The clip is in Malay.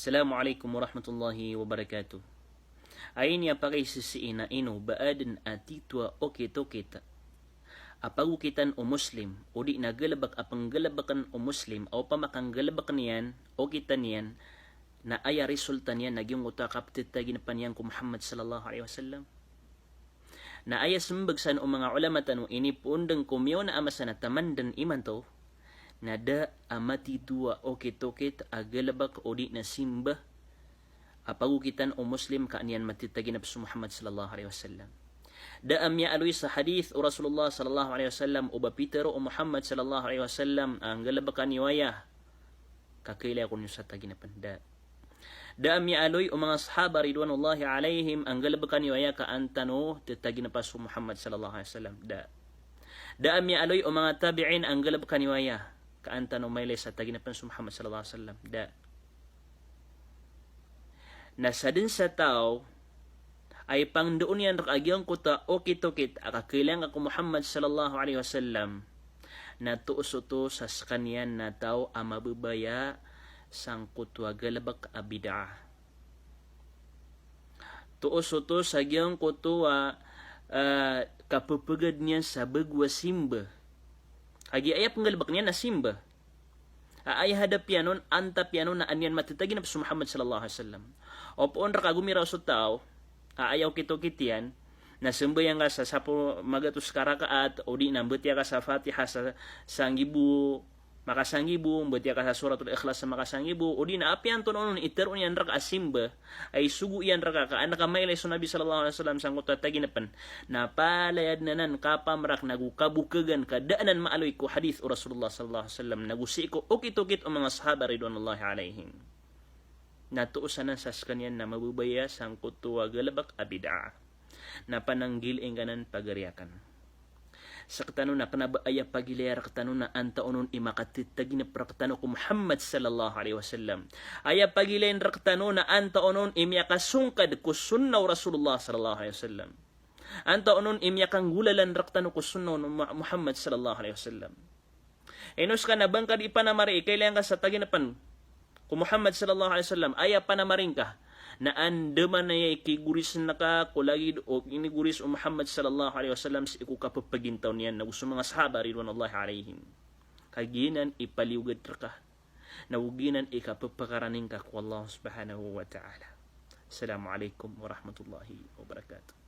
Assalamualaikum warahmatullahi wabarakatuh. Ain ya pakai sisi ina ino baadan atitua oke toketa. Apa kitan o muslim o di nagalabak apang galabakan o muslim o pamakang galabakan niyan o kita niyan na aya resulta niyan naging utakap titagin panyan ko Muhammad sallallahu alaihi wasallam na aya sembagsan o mga ulama tanu ini pundang kumyo na amasa na taman dan iman to nada amati dua oke toket agalabak odi na simba apagukitan o muslim ka aniyan matitagi na Muhammad sallallahu alaihi wasallam. Da amya alwi sa hadith o Rasulullah sallallahu alaihi wasallam o Peter o Muhammad sallallahu alaihi wasallam ang galabak aniwaya kakaila ko sa tagi na panda da amya aloy o mga sahaba ridwanullahi alaihim ang galabak aniwaya ka antano titagi na Muhammad sallallahu alaihi wasallam. Da. Da amya aloy o mga tabi'in ang galabak aniwaya kaanta no may sa tagi na pansu Muhammad sallallahu alaihi wasallam. Da nasa din sa tao ay pang doon yan rakagyang ko ta okit-okit akakilang ako Muhammad sallallahu alaihi wasallam. Na tuusuto sa kanyan na tao ang mabubaya sang kutwa galabak abida tuusuto sa gyang kutwa uh, kapupagad niya sa bagwa simba Agi ayah penggalbak niya na simba. Ayah hadap yanon, antap yanon na anyan matitagi na Muhammad sallallahu alaihi wasallam. Opon ra kagumiraw sa tao, ayaw kito kitian, na simba yang ka sa sapo magatus karaka at o di nambut ya ka sa Fatiha sa sanggibu makasangibu mbati ka suratul ikhlas sa makasangibu. O di na apian to nonon iter yan raka asimba ay sugu yan raka ka anak kamay lay nabi sallallahu alaihi wasallam sang kota taginapan. Na palayad nanan kapamrak nagukabukagan kadaanan maaloy ko hadith o Rasulullah sallallahu alaihi wasallam. Nagusi ko ukit-ukit o mga sahaba ridwanullahi alaihim. Natuusan na sa kanyan na mabubaya sang kutuwa galabak abida na pananggil ingganan pagariakan sa katano na kanaba aya pagilera katano na anta onon imakatitagi na prakatano ko Muhammad sallallahu alaihi wasallam. Aya pagilen raktano na anta onon imyakasungkad ko sunnaw Rasulullah sallallahu alaihi wasallam. Anta onon imyakang gulalan raktano ko sunnaw Muhammad sallallahu alaihi wasallam. Enos ka na bangkad ipanamari kailangan ka sa taginapan ko Muhammad sallallahu alaihi wasallam aya panamaring ka na andaman na yay kiguris na ka kulagi o iniguris o Muhammad sallallahu alaihi wasallam sa iku kapapagintaw niyan na gusto mga sahaba ridwanullahi alaihim. Kaginan ipaliugad ka nawuginan ikapapakaraning ka ko Allah subhanahu wa ta'ala. Assalamualaikum warahmatullahi wabarakatuh